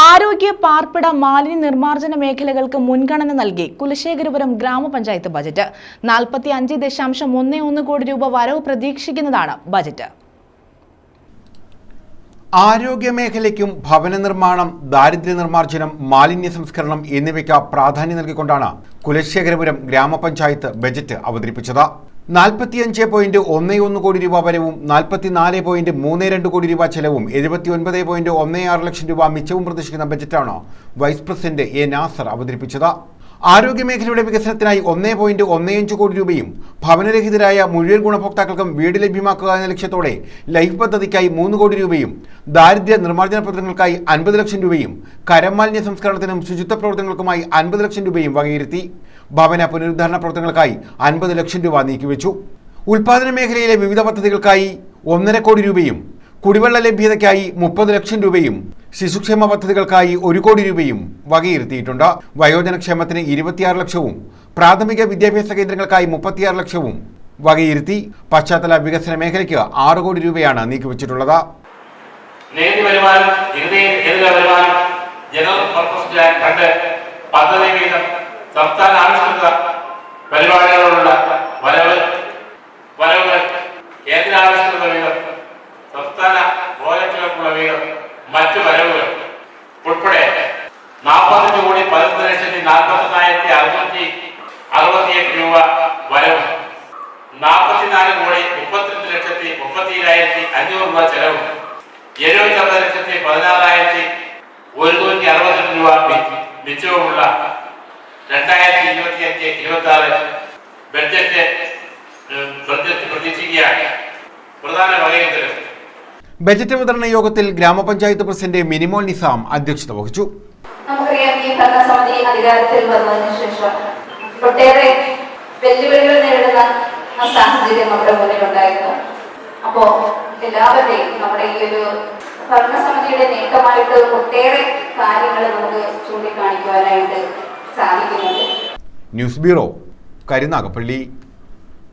ആരോഗ്യ പാർപ്പിട മാലിന്യ നിർമ്മാർജന മേഖലകൾക്ക് മുൻഗണന നൽകി കുലശേഖരപുരം ഗ്രാമപഞ്ചായത്ത് ബജറ്റ്. നാൽപ്പത്തി അഞ്ച് ദശാംശം ഒന്ന് ഒന്ന് കോടി രൂപ വരവ് പ്രതീക്ഷിക്കുന്നതാണ് ബജറ്റ്. ആരോഗ്യ മേഖലയ്ക്കും ഭവന നിർമ്മാണം ദാരിദ്ര്യ നിർമ്മാർജനം മാലിന്യ സംസ്കരണം എന്നിവയ്ക്ക് പ്രാധാന്യം നൽകിക്കൊണ്ടാണ് കുലശേഖരപുരം ഗ്രാമപഞ്ചായത്ത് ബജറ്റ് അവതരിപ്പിച്ചത്. നാൽപ്പത്തിയഞ്ച് പോയിന്റ് ഒന്ന് ഒന്ന് കോടി രൂപ വരവും നാൽപ്പത്തിനാല് പോയിന്റ് മൂന്ന് രണ്ട് കോടി രൂപ ചെലവും എഴുപത്തി ഒൻപത് പോയിന്റ് ഒന്ന് ആറ് ലക്ഷം രൂപ മിച്ചവും പ്രതീക്ഷിക്കുന്ന ബജറ്റാണ് വൈസ് പ്രസിഡന്റ് എ നാസർ അവതരിപ്പിച്ചത്. ആരോഗ്യമേഖലയുടെ വികസനത്തിനായി ഒന്നേ പോയിന്റ് ഒന്നേയഞ്ച് കോടി രൂപയും ഭവനരഹിതരായ മുഴുവൻ ഗുണഭോക്താക്കൾക്കും വീട് ലഭ്യമാക്കുക എന്ന ലക്ഷ്യത്തോടെ ലൈഫ് പദ്ധതിക്കായി മൂന്ന് കോടി രൂപയും ദാരിദ്ര്യ നിർമ്മാർജന പ്രവർത്തനങ്ങൾക്കായി അൻപത് ലക്ഷം രൂപയും കരമാലിന്യ സംസ്കരണത്തിനും ശുചിത്വ പ്രവർത്തനങ്ങൾക്കുമായി അൻപത് ലക്ഷം രൂപയും വകയിരുത്തി ഭവന പുനരുദ്ധാരണ പ്രവർത്തനങ്ങൾക്കായി അൻപത് ലക്ഷം രൂപ നീക്കിവെച്ചു. ഉൽപാദന മേഖലയിലെ വിവിധ പദ്ധതികൾക്കായി ഒന്നര കോടി രൂപയും കുടിവെള്ള ലഭ്യതയ്ക്കായി മുപ്പത് ലക്ഷം രൂപയും ശിശുക്ഷേമ പദ്ധതികൾക്കായി ഒരു കോടി രൂപയും വകയിരുത്തിയിട്ടുണ്ട്. വയോജനക്ഷേമത്തിന് ഇരുപത്തിയാറ് ലക്ഷവും പ്രാഥമിക വിദ്യാഭ്യാസ കേന്ദ്രങ്ങൾക്കായി മുപ്പത്തിയാറ് ലക്ഷവും വകയിരുത്തി പശ്ചാത്തല വികസന മേഖലയ്ക്ക് ആറ് കോടി രൂപയാണ് നീക്കിവച്ചിട്ടുള്ളത്. സംസ്ഥാന ആവിഷ്കൃത വരവ് കേന്ദ്ര ആവിഷ്കൃത വിഹിതം മറ്റു വരവുകൾ. ഉൾപ്പെടെ നാൽപ്പത്തഞ്ച് കോടി പതിനൊന്ന് ലക്ഷത്തി നാൽപ്പത്തൊന്നായിരത്തി അറുന്നൂറ്റി അറുപത്തിയെട്ട് രൂപ വരവ്. നാൽപ്പത്തിനാല് കോടി മുപ്പത്തിരണ്ട് ലക്ഷത്തി മുപ്പത്തിയേഴായിരത്തി അഞ്ഞൂറ് രൂപ ചെലവും. എഴുപത്തി ലക്ഷത്തി പതിനാറായിരത്തി ഒരുന്നൂറ്റി അറുപത്തിരണ്ട് രൂപ മിച്ചവുമുള്ള രണ്ടായിരത്തി ഇരുപത്തി അഞ്ച് ഇരുപത്തി ആറ് ബഡ്ജറ്റ് ബഡ്ജറ്റ് പ്രതീക്ഷിക്കുകയാണ്. പ്രധാന വകയിരുത്തലും ബജറ്റ് അവതരണ യോഗത്തിൽ ഗ്രാമപഞ്ചായത്ത് പ്രസിഡന്റ് മിനിമോൾ നിസാം അധ്യക്ഷത വഹിച്ചു. നമുക്കറിയാം ഈ ഭരണസമിതി അധികാരത്തിൽ വന്നതിന് ശേഷം ഒട്ടേറെ വെല്ലുവിളികൾ നേരിടുന്ന ആ സാഹചര്യം നമ്മുടെ മുന്നിലുണ്ടായിരുന്നു അപ്പോ എല്ലാവരുടെയും നമ്മുടെ ഈ ഒരു ഭരണസമിതിയുടെ നേട്ടമായിട്ട് ഒട്ടേറെ കാര്യങ്ങൾ നമുക്ക് ചൂണ്ടിക്കാണിക്കുവാനായിട്ട് സാധിക്കുന്നുണ്ട്. News bureau Karunagappally.